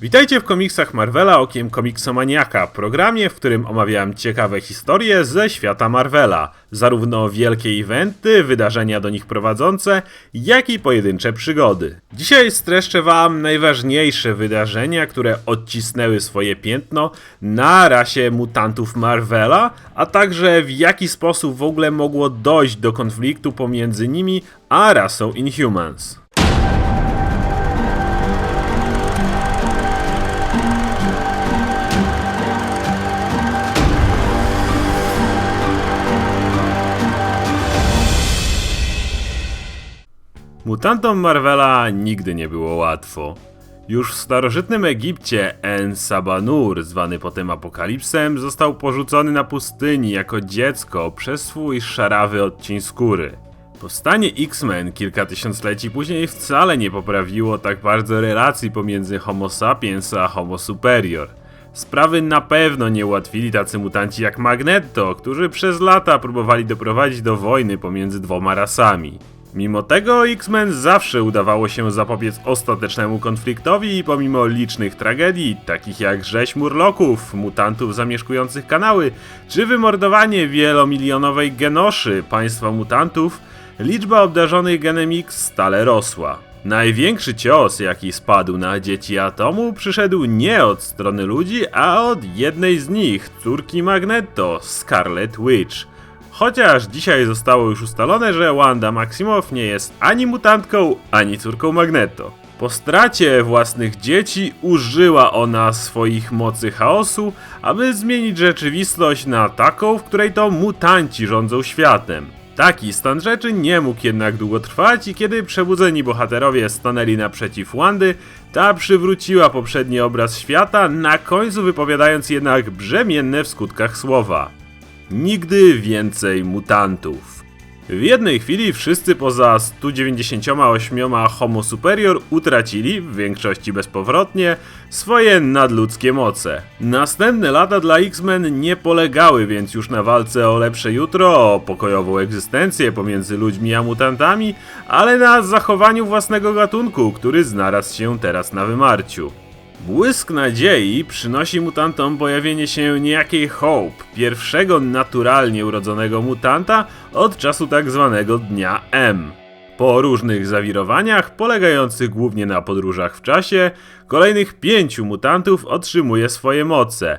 Witajcie w komiksach Marvela okiem komiksomaniaka, programie, w którym omawiam ciekawe historie ze świata Marvela, zarówno wielkie eventy, wydarzenia do nich prowadzące, jak i pojedyncze przygody. Dzisiaj streszczę wam najważniejsze wydarzenia, które odcisnęły swoje piętno na rasie mutantów Marvela, a także w jaki sposób w ogóle mogło dojść do konfliktu pomiędzy nimi a rasą Inhumans. Mutantom Marvela nigdy nie było łatwo. Już w starożytnym Egipcie En Sabanur, zwany potem Apokalipsem, został porzucony na pustyni jako dziecko przez swój szarawy odcień skóry. Powstanie X-Men kilka tysiącleci później wcale nie poprawiło tak bardzo relacji pomiędzy Homo sapiens a Homo superior. Sprawy na pewno nie ułatwili tacy mutanci jak Magneto, którzy przez lata próbowali doprowadzić do wojny pomiędzy dwoma rasami. Mimo tego X-Men zawsze udawało się zapobiec ostatecznemu konfliktowi i pomimo licznych tragedii, takich jak rzeź murloków, mutantów zamieszkujących kanały, czy wymordowanie wielomilionowej genoszy państwa mutantów, liczba obdarzonych genem X stale rosła. Największy cios, jaki spadł na dzieci Atomu, przyszedł nie od strony ludzi, a od jednej z nich, córki Magneto, Scarlet Witch. Chociaż dzisiaj zostało już ustalone, że Wanda Maximoff nie jest ani mutantką, ani córką Magneto. Po stracie własnych dzieci użyła ona swoich mocy chaosu, aby zmienić rzeczywistość na taką, w której to mutanci rządzą światem. Taki stan rzeczy nie mógł jednak długo trwać i kiedy przebudzeni bohaterowie stanęli naprzeciw Wandy, ta przywróciła poprzedni obraz świata, na końcu wypowiadając jednak brzemienne w skutkach słowa. Nigdy więcej mutantów. W jednej chwili wszyscy poza 198 Homo Superior utracili, w większości bezpowrotnie, swoje nadludzkie moce. Następne lata dla X-Men nie polegały więc już na walce o lepsze jutro, o pokojową egzystencję pomiędzy ludźmi a mutantami, ale na zachowaniu własnego gatunku, który znalazł się teraz na wymarciu. Błysk nadziei przynosi mutantom pojawienie się niejakiej Hope, pierwszego naturalnie urodzonego mutanta od czasu tak zwanego Dnia M. Po różnych zawirowaniach, polegających głównie na podróżach w czasie, kolejnych pięciu mutantów otrzymuje swoje moce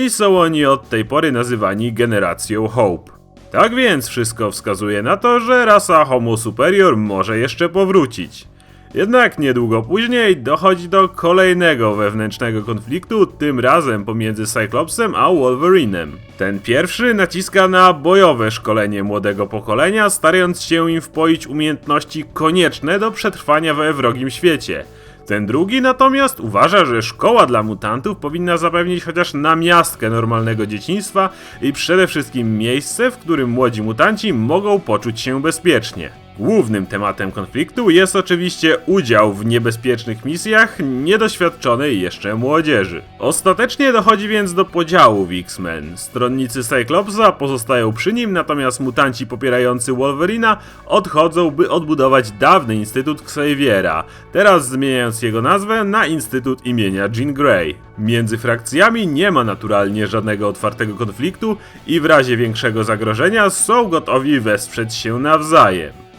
i są oni od tej pory nazywani generacją Hope. Tak więc wszystko wskazuje na to, że rasa Homo Superior może jeszcze powrócić. Jednak niedługo później dochodzi do kolejnego wewnętrznego konfliktu, tym razem pomiędzy Cyclopsem a Wolverinem. Ten pierwszy naciska na bojowe szkolenie młodego pokolenia, starając się im wpoić umiejętności konieczne do przetrwania we wrogim świecie. Ten drugi natomiast uważa, że szkoła dla mutantów powinna zapewnić chociaż namiastkę normalnego dzieciństwa i przede wszystkim miejsce, w którym młodzi mutanci mogą poczuć się bezpiecznie. Głównym tematem konfliktu jest oczywiście udział w niebezpiecznych misjach niedoświadczonej jeszcze młodzieży. Ostatecznie dochodzi więc do podziału w X-Men. Stronnicy Cyclopsa pozostają przy nim, natomiast mutanci popierający Wolverina odchodzą, by odbudować dawny Instytut Xaviera, teraz zmieniając jego nazwę na Instytut imienia Jean Grey. Między frakcjami nie ma naturalnie żadnego otwartego konfliktu i w razie większego zagrożenia są gotowi wesprzeć się nawzajem.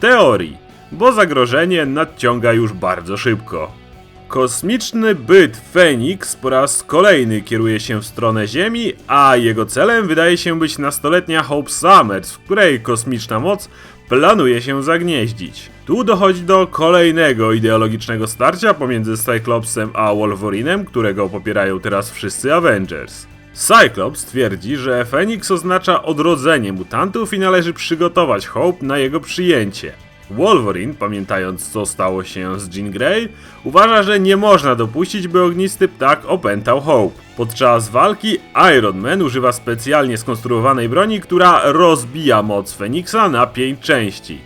Teorii, bo zagrożenie nadciąga już bardzo szybko. Kosmiczny byt Feniks po raz kolejny kieruje się w stronę Ziemi, a jego celem wydaje się być nastoletnia Hope Summers, w której kosmiczna moc planuje się zagnieździć. Tu dochodzi do kolejnego ideologicznego starcia pomiędzy Cyclopsem a Wolverinem, którego popierają teraz wszyscy Avengers. Cyclops twierdzi, że Feniks oznacza odrodzenie mutantów i należy przygotować Hope na jego przyjęcie. Wolverine, pamiętając co stało się z Jean Grey, uważa, że nie można dopuścić, by ognisty ptak opętał Hope. Podczas walki Iron Man używa specjalnie skonstruowanej broni, która rozbija moc Feniksa na pięć części.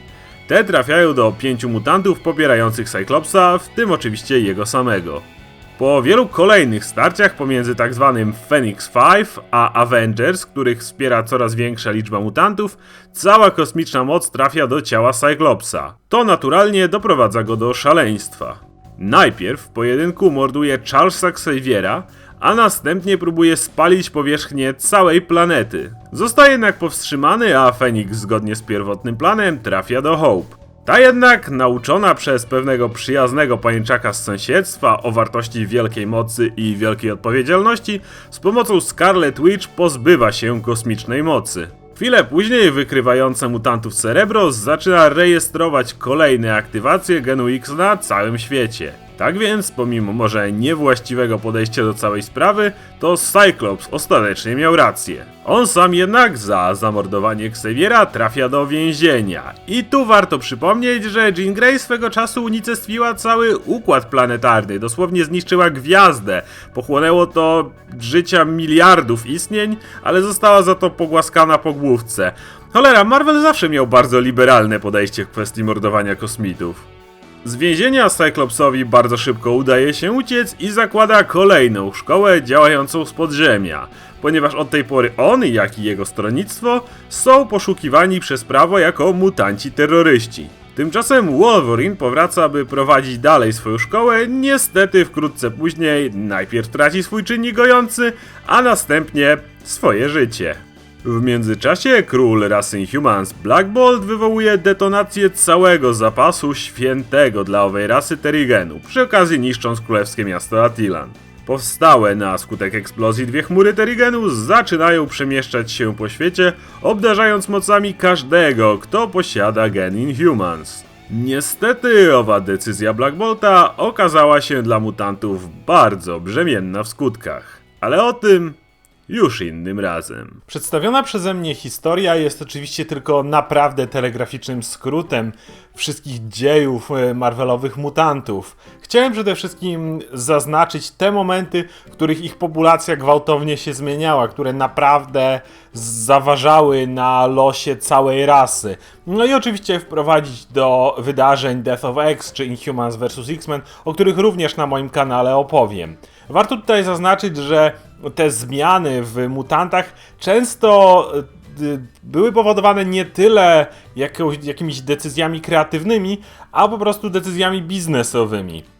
Te trafiają do pięciu mutantów popierających Cyclopsa, w tym oczywiście jego samego. Po wielu kolejnych starciach pomiędzy tzw. Phoenix 5 a Avengers, których wspiera coraz większa liczba mutantów, cała kosmiczna moc trafia do ciała Cyclopsa. To naturalnie doprowadza go do szaleństwa. Najpierw w pojedynku morduje Charlesa Xaviera, a następnie próbuje spalić powierzchnię całej planety. Zostaje jednak powstrzymany, a Fenix zgodnie z pierwotnym planem trafia do Hope. Ta jednak, nauczona przez pewnego przyjaznego pajęczaka z sąsiedztwa o wartości wielkiej mocy i wielkiej odpowiedzialności, z pomocą Scarlet Witch pozbywa się kosmicznej mocy. Chwilę później wykrywające mutantów Cerebros zaczyna rejestrować kolejne aktywacje genu X na całym świecie. Tak więc, pomimo może niewłaściwego podejścia do całej sprawy, to Cyclops ostatecznie miał rację. On sam jednak za zamordowanie Xaviera trafia do więzienia. I tu warto przypomnieć, że Jean Grey swego czasu unicestwiła cały układ planetarny, dosłownie zniszczyła gwiazdę. Pochłonęło to życia miliardów istnień, ale została za to pogłaskana po główce. Cholera, Marvel zawsze miał bardzo liberalne podejście w kwestii mordowania kosmitów. Z więzienia Cyclopsowi bardzo szybko udaje się uciec i zakłada kolejną szkołę działającą z podziemia, ponieważ od tej pory on, jak i jego stronnictwo są poszukiwani przez prawo jako mutanci terroryści. Tymczasem Wolverine powraca, by prowadzić dalej swoją szkołę, niestety wkrótce później najpierw traci swój czynnik gojący, a następnie swoje życie. W międzyczasie król rasy Inhumans Black Bolt wywołuje detonację całego zapasu świętego dla owej rasy Terigenu, przy okazji niszcząc królewskie miasto Atilan. Powstałe na skutek eksplozji dwie chmury Terigenu zaczynają przemieszczać się po świecie, obdarzając mocami każdego, kto posiada gen Inhumans. Niestety owa decyzja Black Bolta okazała się dla mutantów bardzo brzemienna w skutkach. Ale o tym już innym razem. Przedstawiona przeze mnie historia jest oczywiście tylko naprawdę telegraficznym skrótem wszystkich dziejów e, Marvelowych mutantów. Chciałem przede wszystkim zaznaczyć te momenty, w których ich populacja gwałtownie się zmieniała, które naprawdę zaważały na losie całej rasy. No i oczywiście wprowadzić do wydarzeń Death of X czy Inhumans vs. X-Men, o których również na moim kanale opowiem. Warto tutaj zaznaczyć, że te zmiany w mutantach często y, były powodowane nie tyle jakimiś decyzjami kreatywnymi, a po prostu decyzjami biznesowymi.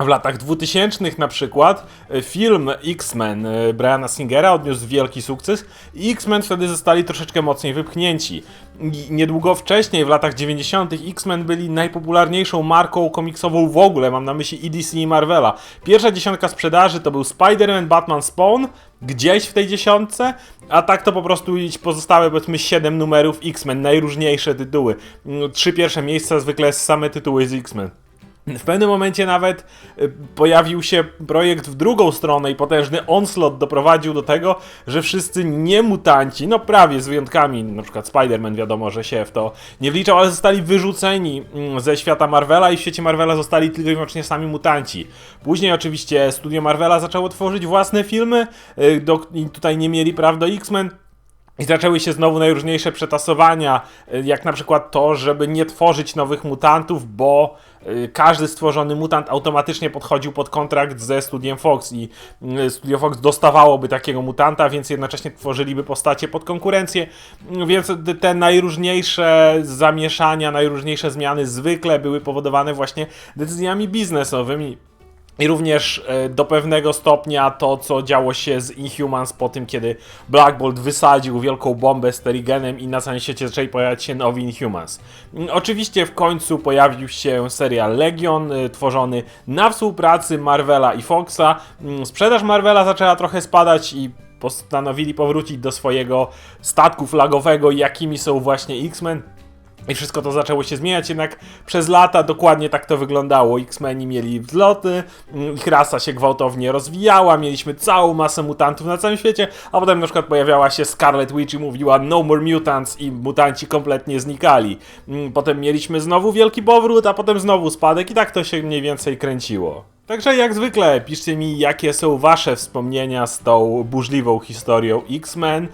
W latach 2000 na przykład e, film X-Men e, Briana Singera odniósł wielki sukces i X-Men wtedy zostali troszeczkę mocniej wypchnięci. I niedługo wcześniej, w latach 90. X-Men byli najpopularniejszą marką komiksową w ogóle, mam na myśli EDC i Marvela. Pierwsza dziesiątka sprzedaży to był Spider-Man, Batman, Spawn, gdzieś w tej dziesiątce, a tak to po prostu pozostałe powiedzmy 7 numerów X-Men, najróżniejsze tytuły. Mm, trzy pierwsze miejsca zwykle same tytuły z X-Men. W pewnym momencie nawet y, pojawił się projekt w drugą stronę i potężny onslaught doprowadził do tego, że wszyscy niemutanci, no prawie z wyjątkami, na przykład Spider-Man wiadomo, że się w to nie wliczał, ale zostali wyrzuceni mm, ze świata Marvela i w świecie Marvela zostali tylko i wyłącznie sami mutanci. Później oczywiście studio Marvela zaczęło tworzyć własne filmy, y, do, i tutaj nie mieli praw do X-Men, i zaczęły się znowu najróżniejsze przetasowania, y, jak na przykład to, żeby nie tworzyć nowych mutantów, bo y, każdy stworzony mutant automatycznie podchodził pod kontrakt ze Studiem Fox i y, Studio Fox dostawałoby takiego mutanta, więc jednocześnie tworzyliby postacie pod konkurencję, więc te najróżniejsze zamieszania, najróżniejsze zmiany zwykle były powodowane właśnie decyzjami biznesowymi. I również e, do pewnego stopnia to, co działo się z Inhumans po tym, kiedy Black Bolt wysadził wielką bombę z Terigenem i na całym świecie zaczęli pojawiać się nowi Inhumans. Mm, oczywiście w końcu pojawił się serial Legion, e, tworzony na współpracy Marvela i Foxa. Mm, sprzedaż Marvela zaczęła trochę spadać i postanowili powrócić do swojego statku flagowego, jakimi są właśnie X-Men. I wszystko to zaczęło się zmieniać, jednak przez lata dokładnie tak to wyglądało. X-Meni mieli wzloty, mm, ich rasa się gwałtownie rozwijała, mieliśmy całą masę mutantów na całym świecie, a potem na przykład pojawiała się Scarlet Witch i mówiła no more mutants i mutanci kompletnie znikali. Mm, potem mieliśmy znowu wielki powrót, a potem znowu spadek i tak to się mniej więcej kręciło. Także jak zwykle piszcie mi, jakie są wasze wspomnienia z tą burzliwą historią X-Men.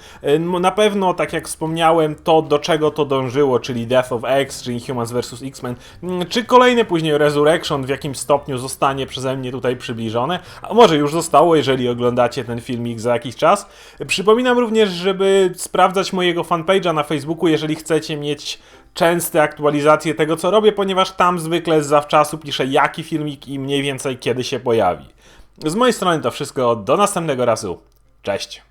Na pewno, tak jak wspomniałem, to do czego to dążyło, czyli Death of X, czy Inhumans vs. X-Men, czy kolejne później Resurrection w jakimś stopniu zostanie przeze mnie tutaj przybliżone, a może już zostało, jeżeli oglądacie ten filmik za jakiś czas. Przypominam również, żeby sprawdzać mojego fanpage'a na Facebooku, jeżeli chcecie mieć częste aktualizacje tego, co robię, ponieważ tam zwykle zawczasu piszę, jaki filmik i mniej więcej kiedy się pojawi. Z mojej strony to wszystko. Do następnego razu. Cześć.